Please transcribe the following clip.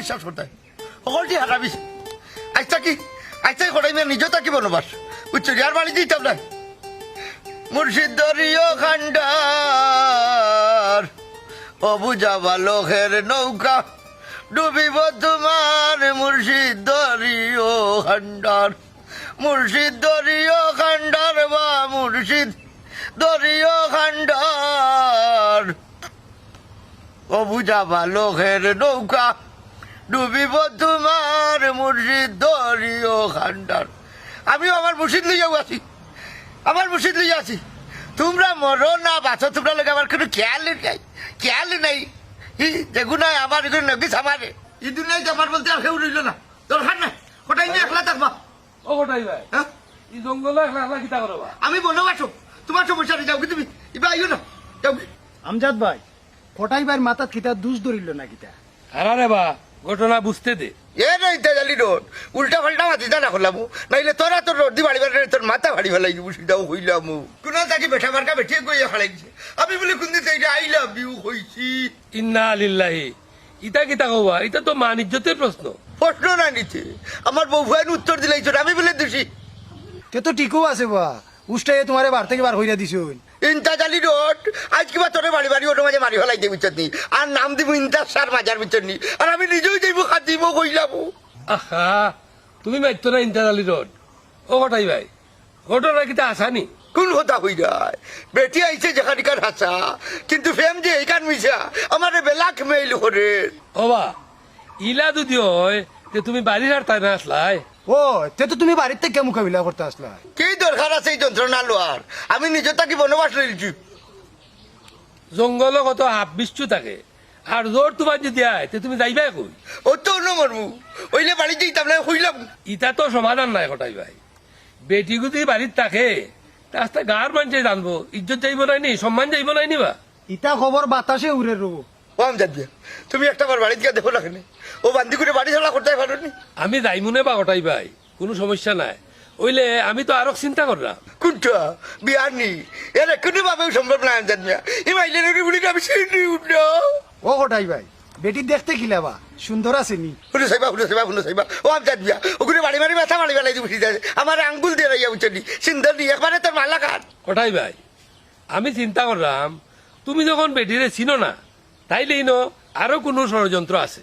বিশ্বাস করতে সকলটি হারা বিশ্বাস আচ্ছা কি? আচ্ছা কটাই মেয়ে নিজে থাকি বনবাস। বুঝছ যার বাড়ি দিতাম না মুর্শিদরিও খান্ডার অবুজা বালকের নৌকা। ডুবিব তোমার মুর্শিদরিও খান্ডার মুর্শিদ দরিও খান্ডার বা মুর্শিদ দরিও খান্ডার অবুজা বালকের নৌকা। ডুবিব তোমার মুর্শিদ দরিও খান্ডার আমিও আমার মুর্শিদ লইয়াও আছি। আমার মুর্শিদ লইয়া আছি। তোমরা মরো না বাঁচো। তোমরা লোক আমার কোনো খেয়াল নাই। খেয়াল নাই। ই যেগুলো আমার এগুলো নগিস আমারে দুনিয়ায় যে আমার বলতে আর কেউ রইল না। দরকার নাই। ওটাই নিয়ে একলা থাকবা। ও গোটাই ভাই। হ্যাঁ? এই জঙ্গলে একলা একলা কিতা করবা? আমি বনবাসো তোমার সমস্যা নেই যাও কি তুমি? এবার আইও না। যাও আমজাদ ভাই ফটাই ভাইয়ের মাথাত কিতা দুষ ধরিল না কিতা? আরে বা। ঘটনা বুঝতে দে। এ নাই তেজালি রোড। উল্টা পাল্টা মাতি না করলাম নাইলে তোরা তোর রোড দি বাড়ি বাড়ি তোর মাথা ভাড়ি ফেলাই দিব সেটাও হইলাম। কোনা তাকে বেঠা মার্কা বেঠিয়ে কইয়া ফেলাইছে আমি বলে কোন দিন এইটা আই লাভ ইউ হইছি। ইন্না আলিল্লাহি ইতা কিতা কবা? এটা তো মান ইজ্জতের প্রশ্ন। প্রশ্ন না নিতে আমার বউ ভাইন উত্তর দিলাইছ আমি বলে দিছি। তে তো ঠিকও আছে বা। উষ্টাই তোমারে বার থেকে বার হইয়া দিছুন ইন্তাজালি রোড। আজ কিবা তোর বাড়ি বাড়ি ওটা মাঝে মারি ফেলাই দিয়ে বুঝছত নি আর নাম দিব ইন্টার সার মাজার বুঝছত নি আর আমি নিজেও যাইব খাদিব কইলাম আহা তুমি মাইত না ইন্টারালি রোড? ও গোটাই ভাই ঘটনা কিতা আসানি কোন কথা হই যায় বেটি আইছে যেখানিকার হাসা কিন্তু ফেম যে এইখান মিশা আমার বেলাক মেইল করে। ওবা ইলা যদি হয় যে তুমি বাড়ির আর তাই না আসলাই? ও তে তো তুমি বাড়ির থেকে মোকাবিলা করতে আসলা কি দরকার আছে এই যন্ত্রণা লোয়ার আমি নিজে তাকে বনবাস রইলছি। জঙ্গল কত হাফ বিস্তু থাকে। আর জোর তোমার যদি আয় তে তুমি যাইবাই কই? ও তো অন্য মরমু। ওইলে বাড়ি যেতাম না হইলাম ইটা তো সমাধান নাই কটাই ভাই। বেটি যদি বাড়ির থাকে রাস্তা গাঁর মানুষে জানব। ইজ্জত যাইব নাই নি সম্মান যাইব নাই নিবা ইটা খবর বাতাসে উড়ে রব ও আমি তুমি একটা বার বাড়িতে গিয়ে দেখো না কেন? ও বান্দি করে বাড়ি ছাড়া করতে পারো নি। আমি যাইমুনে বা গোটাই ভাই কোনো সমস্যা নাই। ওইলে আমি তো আরও চিন্তা করলাম। কোনটা বিয়ার নি এর কোনো ভাবেও সম্ভব না জানবি। এই মাইলের বলি আমি সেই উঠল ও গোটাই ভাই বেটি দেখতে খিলাবা সুন্দর আছে নি। শুনে সাইবা শুনে সাইবা শুনে সাইবা। ও আমি জানবি ওখানে বাড়ি বাড়ি মাথা বাড়ি বেলাই যায়। আমার আঙ্গুল দিয়ে রাইয়া উঠছি সিন্দর নি একবারে তোর মালা কাট। গোটাই ভাই আমি চিন্তা করলাম তুমি যখন বেটিরে চিনো না তাইলেই ন আরও কোনো ষড়যন্ত্র আছে।